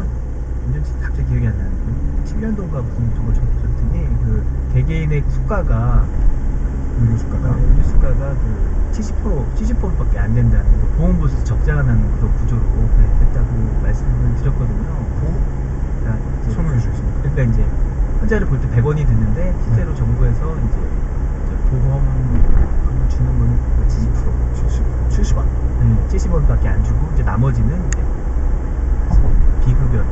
2000 언제인지 갑자기 기억이 안 나는데 7년도인가 무슨 저걸 줬더니 그 개개인의 수가가 의료 수가가 의료 수가가 그70% 70%밖에 안 된다는 그 보험부에서 적자가 나는 그런 구조로 네, 됐다고 말씀을 드렸거든요. 그러니까 설명해 주시겠습니까? 그러니까 이제 환자를 볼 때 100원이 드는데 실제로 네. 정부에서 이제 이제 보험을 주는 거는 70% 70, 70원. 네, 70원밖에 안 주고 이제 나머지는 이제 비급여나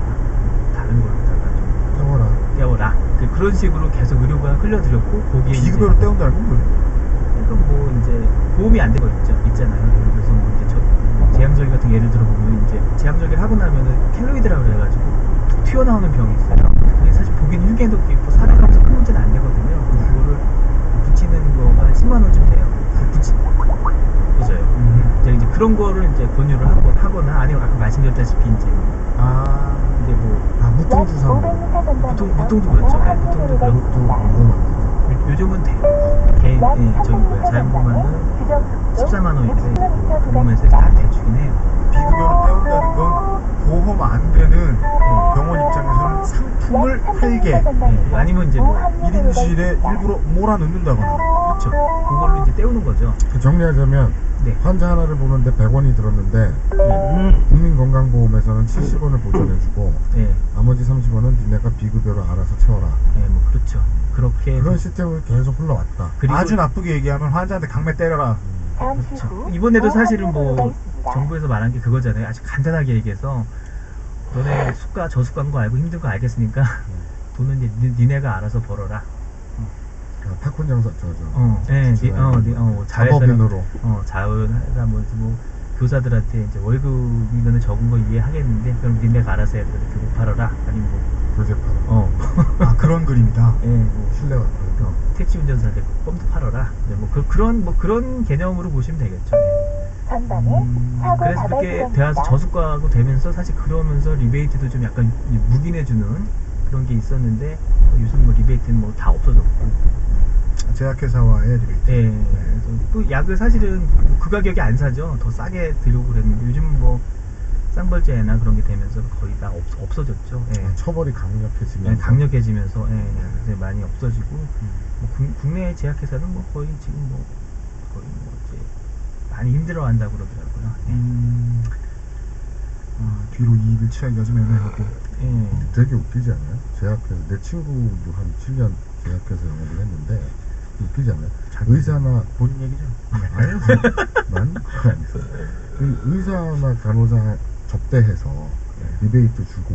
다른 걸로다가 좀 떼워라. 떼어라 그, 그런 식으로 계속 의료가 흘려들였고 거기에 비급여로 이제 떼운다는 건 뭐예요? 그러니까 뭐 이제 보험이 안된거 있죠. 있잖아요. 예를 들어서 뭐 이제 저 제왕절개 같은 거 예를 들어 보면 이제 제왕절개를 하고 나면은 켈로이드라고 그래가지고 툭 튀어나오는 병이 있어요 그게 사실 보기는 흉해도 있고 살아가면서 큰 문제는 안 되거든요 그거를 붙이는 거가 10만 원쯤 돼요 그 붙이 그죠 음. 이제, 이제 그런 거를 이제 권유를 하고, 하거나 아니면 아까 말씀드렸다시피 이제 아, 이제 뭐아 무통 주사. 무통 무통도 그렇죠. 네, 무통도 그렇고 또 궁금합니다. 요- 요즘은 돼요. 개인 예, 저기 뭐야 자연보험은 14만 원인데 보험에서 다 대주긴 해요. 비급여로 떼운다는 건 보험 안 되는 병원 입장에서는 상품을 팔게 예, 아니면 이제 뭐 1인실에 일부러 몰아넣는다거나 그렇죠. 그걸로 이제 떼우는 거죠. 정리하자면 네. 환자 하나를 보는데 100원이 들었는데 예. 국민건강보험에서는 70원을 보전해주고 예, 나머지 30원은 니네가 비급여로 알아서 채워라 예, 뭐 그렇죠. 그렇게 그런 시스템을 계속 흘러왔다 그리고 아주 나쁘게 얘기하면 환자한테 강매 때려라 그렇죠. 이번에도 사실은 뭐 정부에서 말한 게 그거잖아요. 아주 간단하게 얘기해서 너네 수가 저수가인 거 알고 힘든 거 알겠으니까 돈은 이제 니- 니네가 알아서 벌어라. 아, 팝콘 장사 저저 어, 예, 니, 어, 니, 어, 자회사랑- 작업인으로 어, 자원하다 뭐, 뭐 교사들한테 이제 월급이면 적은 거 이해하겠는데 그럼 니네가 알아서 해. 그래서 교복 팔아라. 아니면 뭐, 교재판 어, 아 그런 그림이다 예, 뭐, 신뢰가 어, 택시 운전사한테 껌도 팔아라. 네, 뭐 그, 그런 뭐 그런 개념으로 보시면 되겠죠. 예. 음, 그래서 그렇게 대화에서 저수가하고 되면서 사실 그러면서 리베이트도 좀 약간 묵인해주는 그런 게 있었는데 어, 요즘 뭐 리베이트는 뭐 다 없어졌고 제약회사와의 리베이트 예. 네. 그래서 그 약을 사실은 그 가격에 안 사죠. 더 싸게 들고 그랬는데 요즘 뭐 쌍벌제나 그런 게 되면서 거의 다 없, 없어졌죠. 예. 아, 처벌이 강력해지면 예, 강력해지면서 예, 이제 많이 없어지고 뭐 국, 국내 제약회사는 뭐 거의 지금 뭐 거의 뭐 이제 많이 힘들어한다고 그러더라고요. 예. 음, 아, 뒤로 이익을 취하기가 좀 애매하고 예. 되게 웃기지 않아요? 제약회사 내 친구도 한 7년 제약회사 영업을 했는데 웃기지 않아요? 의사나 본인 얘기죠 아니요 난그 의사나 간호사 접대해서 리베이트 주고